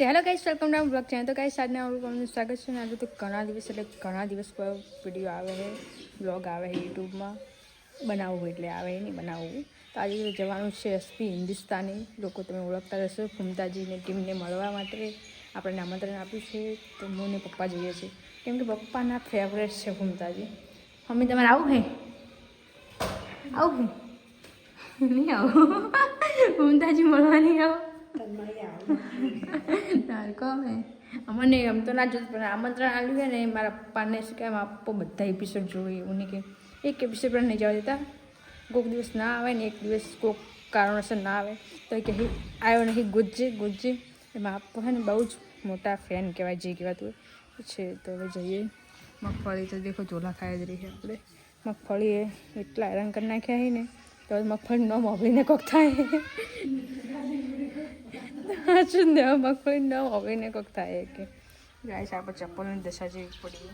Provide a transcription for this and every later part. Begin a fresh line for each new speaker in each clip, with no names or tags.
Hello guys, welcome down blog channel. તો guys, આજના આપણું સ્વાગત છે આજે તો ઘણા દિવસ એટલે ઘણા દિવસ પર વીડિયો આવે છે બ્લોગ આવે છે યુટ્યુબમાં. બનાવવું એટલે આવે નહીં બનાવવું. તો આજે જવાનું છે એસપી હિન્દુસ્તાની. લોકો તમે ઓળખતા રહેશો ફૂમતાજીને ટીમને મળવા માટે. આપણે આમંત્રણ આપ્યું છે. તો હું ને પપ્પા જઈએ છીએ. કેમ કે પપ્પાના ફેવરેટ છે ફૂમતાજી મમ્મી, તમારે આવું હે? આવું હે? નહીં આવું. ફૂમતાજી મળવા નહીં આવો. તાર કહે અમને એમ તો ના જોતું, પણ આમંત્રણ આવ્યું છે ને મારા પપ્પાને શું કહેવાય આપો બધા એપિસોડ જોઈએ એવું કે એક એપિસોડ પણ નહીં જવા દેતા. કોઈક દિવસ ના આવે ને, એક દિવસ કોઈક કારણોસર ના આવે. તો કહે આવ્યો નહીં ગુજ્જે ગુજ્જે એમાં આપો છે ને, બહુ જ મોટા ફેન કહેવાય, જે કહેવાતું છે તો હવે જઈએ. મગફળી તો દેખો ચોલા ખાઈ જ રહી આપણે. મગફળી એ એટલા હેરાન કરી નાખ્યા છે ને, તો મગફળી ન મોકલીને કોક થાય. હાચું ને મગફળી ન હોવીને કોઈક થાય કે. ગાય આપણે ચપ્પલની દશા જેવી પડી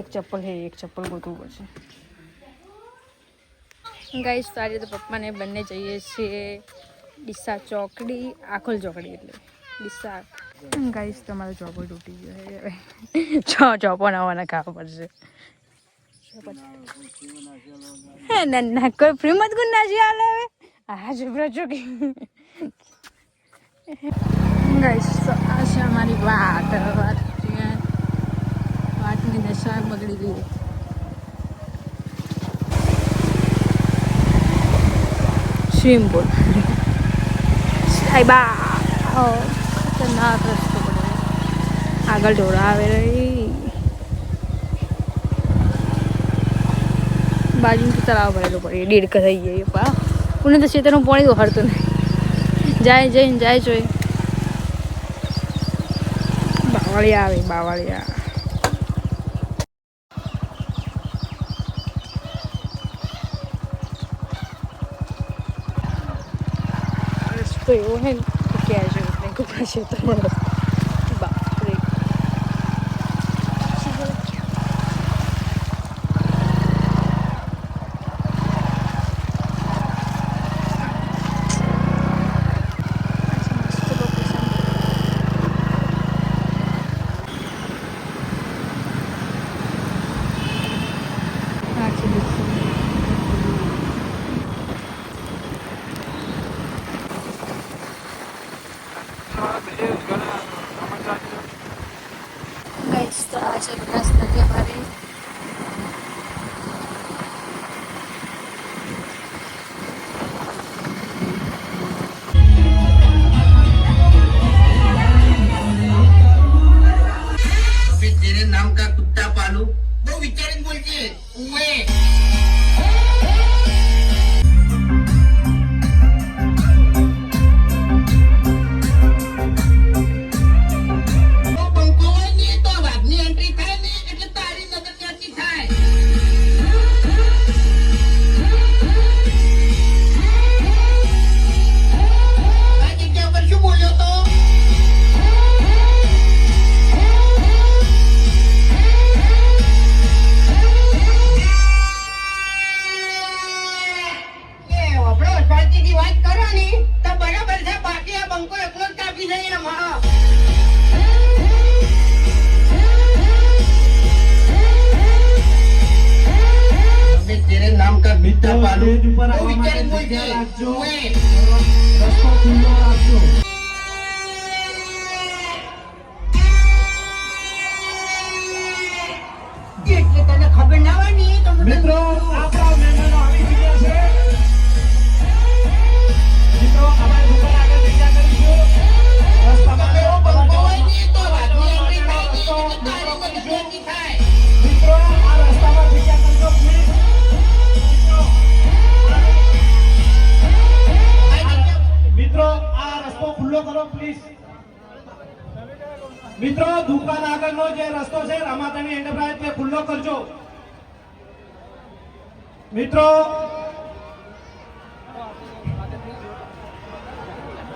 એક ચપ્પલ હે એક ચપ્પલ ગોતવું પડશે. ગાઈશ તો આજે તો પપ્પાને બંને જઈએ છીએ ડીસા ચોકડી આખોલ ચોકડી એટલે ડીસા. ગાઈશ તો મારો ચોપો તૂટી ગયો છે હવે છ ચોપો નવાના ખાવા પડશે. હે ના ના કોઈ ફ્રીમાં જ ગુના છે હાલે હવે? હા જબરા ચોકી. આ છે અમારી વાત. વાત વાતની દશા બગડી ગઈ. સ્વિમિંગ પુલ સાહેબા ખતરનાક રસ્તો પડે આગળ ઢોળા આવે રહી. બાજુ તળાવ ભરેલું પડે દેડકા થઈ ગઈ પા પુણે તો ખેતરનું પાણી તો હરતું નહીં. જાય જઈને જાય જોઈ. બાવળિયા આવે, બાવળિયા. રસ્તો એવો હે ને ક્યાં જવું નહીં કોઈ ક્ષેત્રમાં
四
五。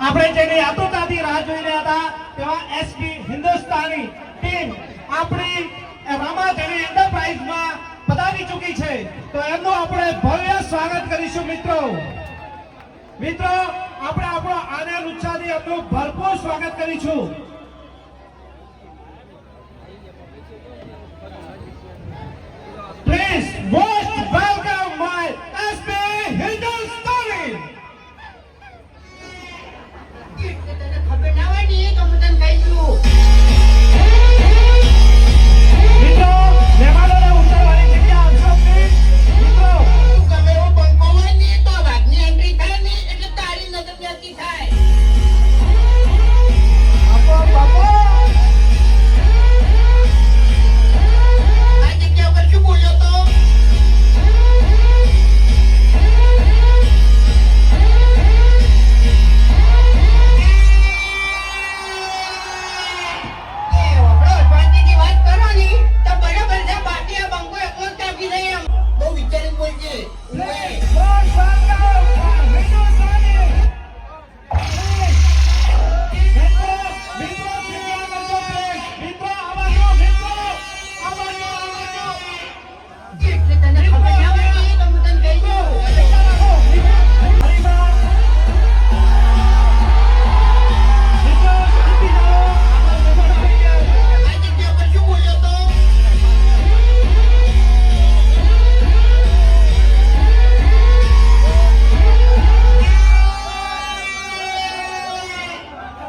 આપણે જેની આતુરતાથી રાહ જોઈ રહ્યા હતા, તેવા એસપી હિન્દુસ્તાની ટીમ આપણી રામાધણી એન્ટરપ્રાઇઝમાં પધારી ચૂકી છે. તો એમનું આપણે ભવ્ય સ્વાગત કરીશું, મિત્રો. મિત્રો, આપણે આપણો આનંદ, ઉત્સાહથી એમનું ભરપૂર સ્વાગત કરીશું. Please
વિચારીને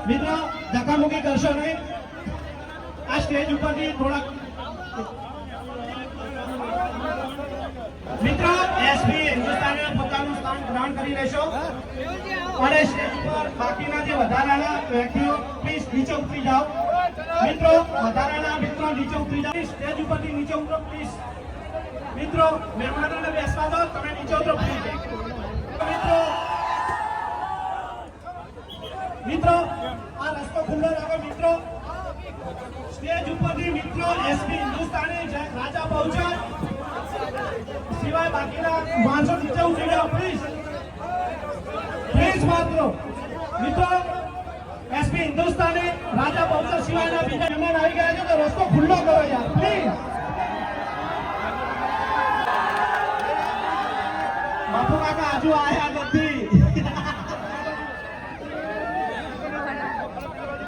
મિત્રો, ધક્કામુક્કી કરશો નહીં. આ સ્ટેજ ઉપરથી થોડાક મિત્રો એસપી હિન્દુસ્તાને પોતાનું સ્થાન ગ્રહણ કરી લેશો અને સ્ટેજ ઉપર બાકીના જે વધારાના વ્યક્તિઓ પ્લીઝ નીચે ઉતરી જાઓ. મિત્રો, વધારાના મિત્રો નીચે ઉતરી જાઓ. સ્ટેજ ઉપરથી નીચે ઉતરો પ્લીઝ મિત્રો, મહેમાનોને બેસવા દો, તમે નીચે ઉતરો પ્લીઝ મિત્રો મિત્રો રસ્તો મિત્રો. એસપી હિન્દુસ્તાની રાજા બહુચર. સિવાય બાકીના માણસો આવી ગયા છે તો રસ્તો ખુલ્લો કરો યાર, પ્લીઝ. બાપુ આયા નથી.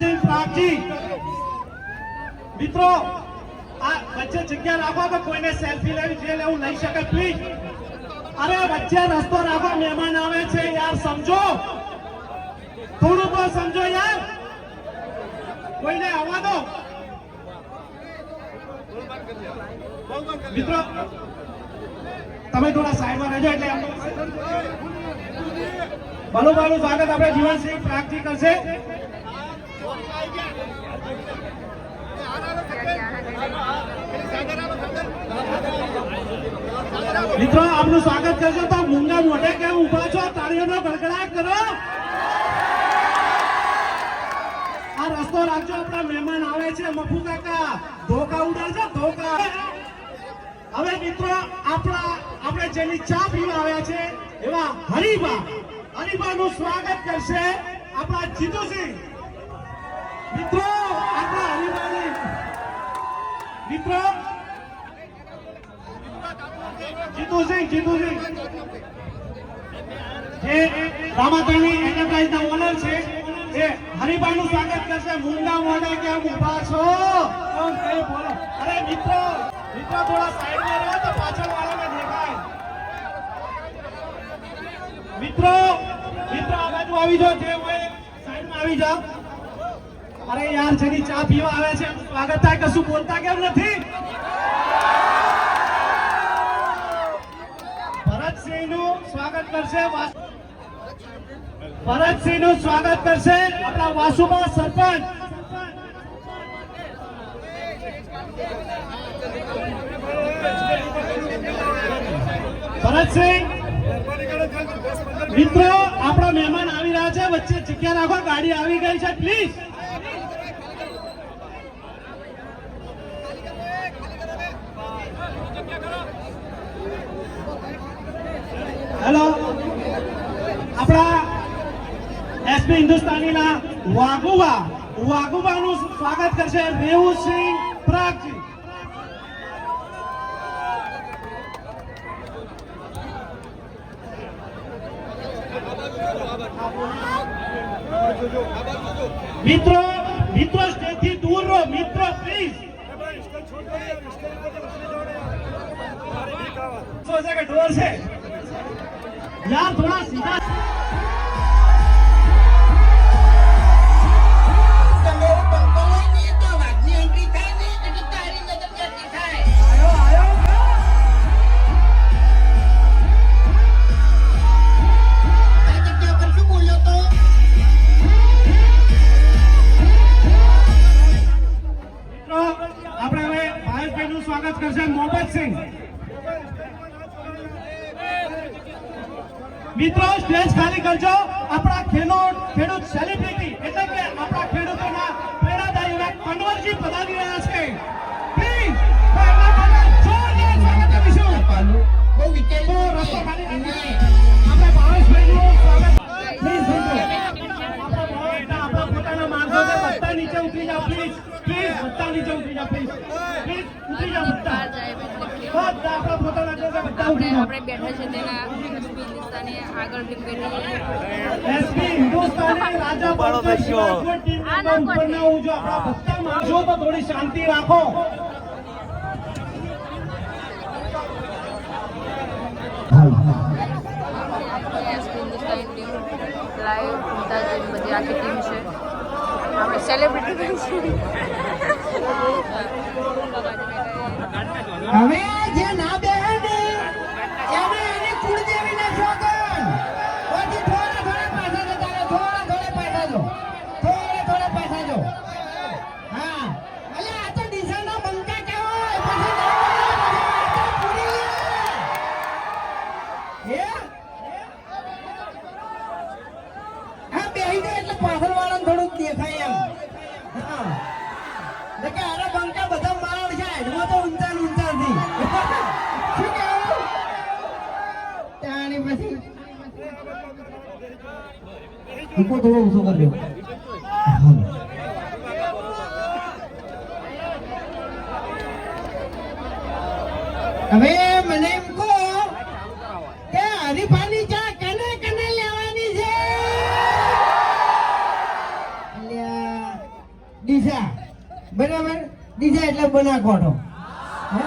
પ્રાગજી મિત્રો આ વચ્ચે જગ્યા રાખો તો કોઈને સેલ્ફી લેવી જે લેવું લઈ શકે પ્લીઝ અરે વચ્ચે રસ્તો રાખો મહેમાન આવે છે યાર સમજો થોડું તો સમજો યાર કોઈને આવવા દો મિત્રો તમે થોડા સાઈડમાં રહેજો એટલે ભલું ભલું સ્વાગત આપણે જીવનસિંહ પ્રાગજી કરશે મિત્રો, આપનું સ્વાગત કરજો. તો મુંગા મોઢે કેમ ઊભા છો? તાળીઓનો ગડગડાટ કરો. આ રસ્તો રાખજો. આપણા મહેમાન આવે છે. મફુ કાકા, ધોકા ઉડાડજો, ધોકા. હવે મિત્રો, આપણા, આપણે જેની ચા પીવા આવ્યા છે, એવા હરીબા. નું સ્વાગત કરશે આપણા જીતુસિંહ. મિત્રો આપણા હરિભાઈ. મિત્રો. જીતુસિંહ જીતુસિંહ. જે રામાતાણી એન્ટરપ્રાઇઝ ના ઓનર છે એ હરિભાઈનું સ્વાગત કરશે. મુંડા મોઢે કેમ ઊભા છો? કઈ બોલો. અરે મિત્રો મિત્રો થોડા સાઈડમાં રહો તો પાછળ વાળાને દેખાય. મિત્રો મિત્રો આ બાજુ આવી જાઓ. જે હોય સાઈડમાં આવી જાઓ. અરે યાર, જેની ચા પીવા આવે છે, સ્વાગત થાય, કશું બોલતા કેમ નથી? ભરતસિંહનું સ્વાગત કરશે ભરતસિંહ સ્વાગત કરશે આપણા વાસુમાં સરપંચ. ભરતસિંહ, મિત્રો, આપણા મહેમાન આવી રહ્યા છે, વચ્ચે જગ્યા રાખો, ગાડી આવી ગઈ છે પ્લીઝ હેલો. આપણા એસપી હિન્દુસ્તાનીના વાગુવા વાઘુબાનું સ્વાગત કરશે રેવુસિંહ પ્રાગજી. મિત્રો મિત્રો સ્ટેજથી દૂર રહો. મિત્રો પ્લીઝ શું છે કે ઢોર છે? યાર થોડા સીધા.
તમારો બંકો સ્વાગત કરશે તો વાઘની એન્ટ્રી થાય ને એટલે તારી નજર ત્યાંથી થાય
આયો આયો
આ જગ્યા પર શું બોલ્યો તો
મિત્રો આપણે હવે ભાવેશભાઈનું સ્વાગત કરશે મોહમ્મદસિંહ મિત્રો સ્ટેજ ખાલી કરજો. આપણા ખેડૂત ખેડૂત સેલિબ્રિટી એટલે કે આપણા ખેડૂતોના પ્રેરણાદાયી એવા કન્વરજી પધારી રહ્યા છે. પ્લીઝ તો એમના માટે જોરદાર સ્વાગત આપીશું
બહુ વિચાર
તો રસ્તો ખાલી રાખીએ. પ્લીઝ પ્લીઝ ઉતરી બધા. બધા આપણા પોતાના છે બધા ઉતરી જાઓ.
આપણે બેઠા છે તેના હિન્દુસ્તાની આગળ ટીમ બેઠી
એસપી હિન્દુસ્તાની રાજા પંકજ રાજકોટ ટીમના ના હું જો આપણા તો થોડી શાંતિ રાખો.
એસપી હિન્દુસ્તાની ટીમ લાઈવ બધી આખી ટીમ છે. આપણે સેલિબ્રિટી
હવે જે ના બેહે થોડો ઊંચો કરી દો હવે મને એમ કહો કે હરીફાની ચા કને કને લેવાની છે? દિશા બરાબર? દિશા એટલે બનાકોઠો હે?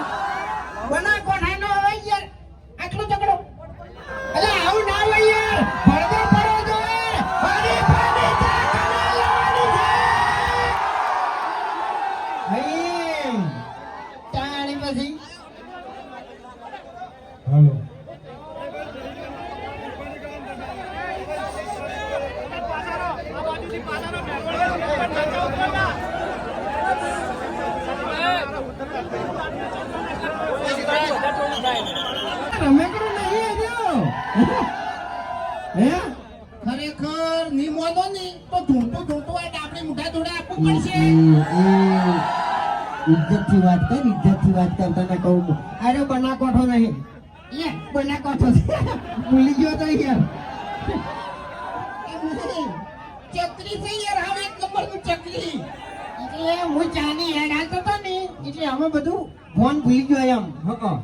ઇજ્જતથી વાત કર ઇજ્જતથી વાત કર તને કહું અરે બનાકોઠો નહીં. લે બનાકોઠો. ભૂલી ગયો તો યાર. ચકરી છે યાર હવે એક નંબરનું ચકરી એટલે હું ચાની હેડ હાલતો હતો ને એટલે અમે બધું ફોન ભૂલી ગયો એમ. હં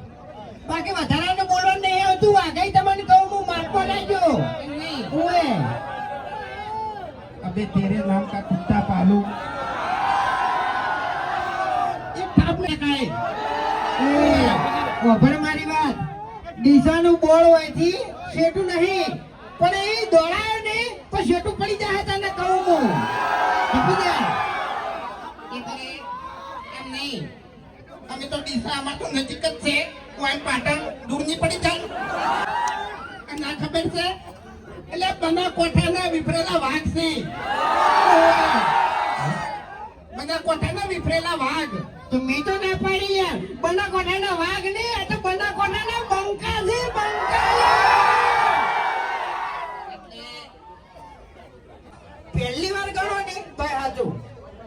બાકી વધારાનું બોલવાનું નહીં આવતું આગળ તમને કહું હું મારકો લઈ ગયો. ઓએ અબે તેરે નામ કા કુત્તા પાલુ? એ થાપ ને કાય એ ઓભર મારી વાત. ડીસાનું બોળ હોયથી શેઠું નહીં, પણ એ દોડાયો ને તો પડી જાય અમે તો ડીસા તો નજીક જ છે. કોઈ પાટણ દૂર પડી જાય ના ખબર છે? એટલે બના કોઠાના વિફરેલા વાઘ છે. બના કોઠાના વિફરેલા વાઘ. પાડી યાર બના કોઠાના વાઘ ને આ તો બના કોઠાના બંકા છે. પહેલી વાર ગણો ને તોય સાચું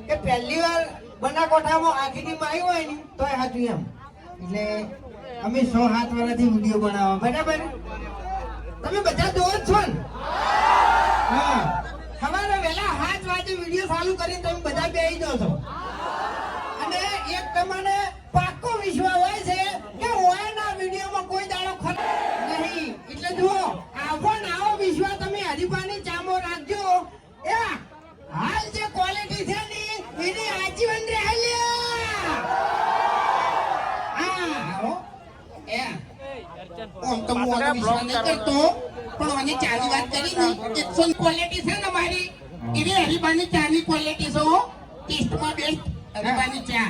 કે પહેલી વાર બનાકોઠામાં આખી ટીમ આવી હોય ને તોય સાચું એમ. એટલે અમે સો હાથ વાળાથી વીડિયો બનાવવા, બરાબર? તમે બધા જોવો છો ને? હા. સવારે વહેલા હાથ વાગે વીડિયો ચાલુ કરીને તમે બધા બેસી જાઓ છો. મને એક તમને પાકો વિશ્વાસ હોય છે કે ઓયના વિડીયોમાં કોઈ દાડો ખરો નહીં. એટલે જુઓ, આવો આવો વિશ્વાસ તમે હરીફાની ચામો
રાખજો. એ, હાલ જે ક્વોલિટી છે ને, એની આજીવન રહે વાત કરી ક્વોલિટી છે ને મારી. એવી હરીફાની ચાલી ક્વોલિટી છે બેસ્ટ હરીબાની ચા.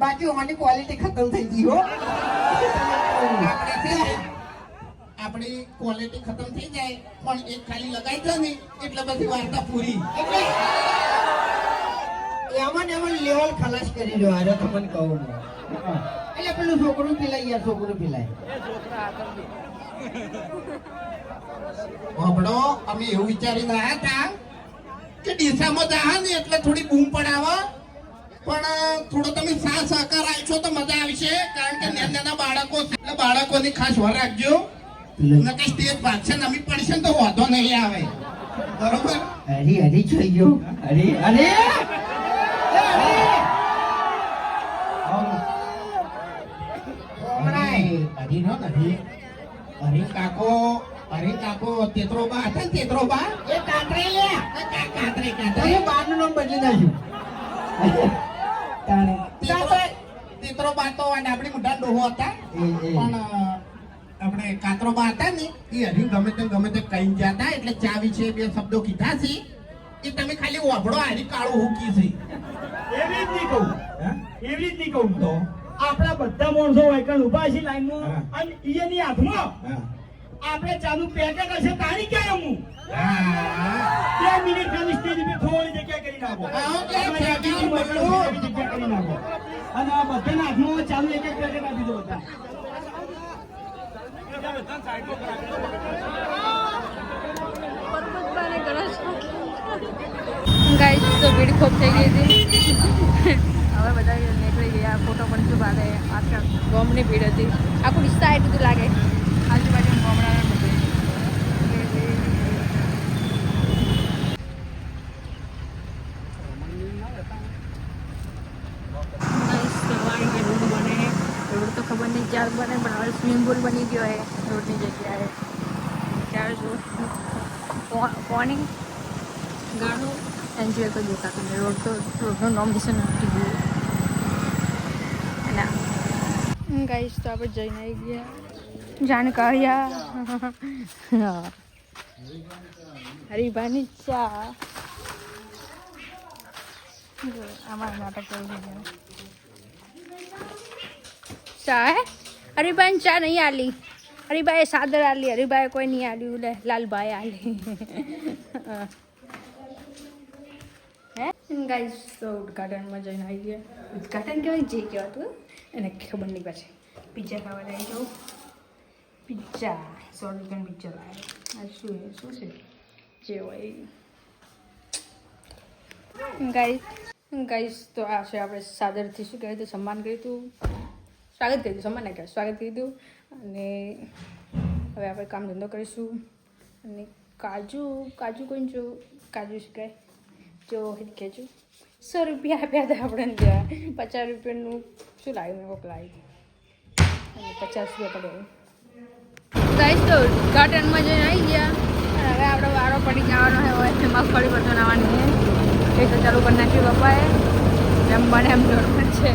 બાકી અમારી ક્વોલિટી ખતમ થઈ ગઈ હો. આપણે ક્વોલિટી ખતમ થઈ જાય પણ એક ખાલી લગાઈ દો ને એટલે બધી વાર્તા પૂરી. એટલે એમાં એમાં લેવલ ખલાસ કરી દો આરે તમને કહું. એટલે પેલું છોકરું પીલાય યાર છોકરું પીલાય હમણો અમે એવું વિચારીને આવ્યા હતા કે ડીસામાં જા ને એટલે થોડી બૂમ પડાવો. પણ થોડો તમે સાથ સહકાર આપશો તો મજા આવશે કારણ કે નાના નાના બાળકો છે. એટલે બાળકોની ખાસ વાર રાખજો. નકે સ્ટેજ ભાગશે નમી પડશે તો વાંધો નહીં આવે. બરોબર?
હરી હરી થઈ ગયો. અરે
હરી! નો નથી હરી. કાકો હરી કાકો તેતરો બા હતા તેતરો બા? એ કાતરે લે કાતરે કાતરે
નામ બદલી નાખ્યું. તાણે.
તેતરો- તેતરો બા તો અને આપણે બધા ડોહો હતા. પણ આપણે કાતરો બા હતા ને એ હરી ગમે તે ગમે તે કહી ગયા હતા એટલે ચા વિશે બે શબ્દો કીધા છે. એ તમે ખાલી ઓભળો હારી કાળું હુકી છે.
એવી જ નહીં કહું. એવી જ નહીં કહું.
તો?
આપણા બધા માણસો વાયકણ ઊભા છે લાઈનમાં. અને એની હાથમાં. આપણે ચાનું પેકેટ હશે તારી ક્યાં હું
હા.
બે મિનિટ ખાલી સ્ટેજ પર થોડી જગ્યા કરી નાખો.
આવો
જગ્યા કરી નાખો. અને આ બધાના નાખનો ચાલુ એક એક પેકેટ આપી દો બધા.
ગાઈસ તો ભીડ ખૂબ થઈ ગઈ હતી. હવે બધા નીકળી ગયા. ફોટો પણ શું પાડે આખા ગોમની ભીડ હતી. આખું રિસ્તા એટલું બધું લાગે. આજુબાજુ ખબર નહીં ક્યારે બને પણ હવે સ્વિમિંગ પુલ બની ગયો છે રોડની જગ્યાએ ત્યારે જો મોર્નિંગ ગાડું એન્જોય કરી દેખાતું નહીં રોડ તો રોડનું નોમિનેશન દિશે ગયું ના ગાઈશ તો આપણે જઈને આવી ગયા. જાણકારિયા હરીભાની ચા અમારું નાટક કરવું ચા હે હરીભાઈ ચા નહીં આલી હરીભાઈ સાદર આલી હરીભાઈ કોઈ નહીં આલ્યું લે લાલભાઈ આલી ગાઈસ તો ઉદઘાટનમાં જઈને આવી ગયા ઉદઘાટન કહેવાય જે કહેવાતું એને ખબર નહીં પાછી પિઝા ખાવા લઈ જાઉં પિઝા સો રૂપિયાનું પિઝા લાવે આ શું શું છે જે હોય ગાઈસ ગાઈસ તો આ છે આપણે સાદરથી શું કહેવાય તો સન્માન કર્યું હતું. સ્વાગત કર્યું સન્માન ના કહેવાય, સ્વાગત કર્યું અને હવે આપણે કામ ધંધો કરીશું. અને કાજુ કાજુ કોઈ જો? કાજુ શીખાય જો કહેજો સો રૂપિયા આપ્યા હતા આપણે ત્યાં પચાસ રૂપિયાનું શું લાવ્યું? મેં કોક અને પચાસ રૂપિયા પડ્યા. ગાઈસ તો ગાર્ડનમાં જઈને આવી ગયા. હવે આપણે વારો પડી જવાનો હોય એટલે મગફળી પર બનાવવાની છે. એ તો ચાલુ કરી નાખ્યું પપ્પાએ. જેમ બને એમ જોડવું છે.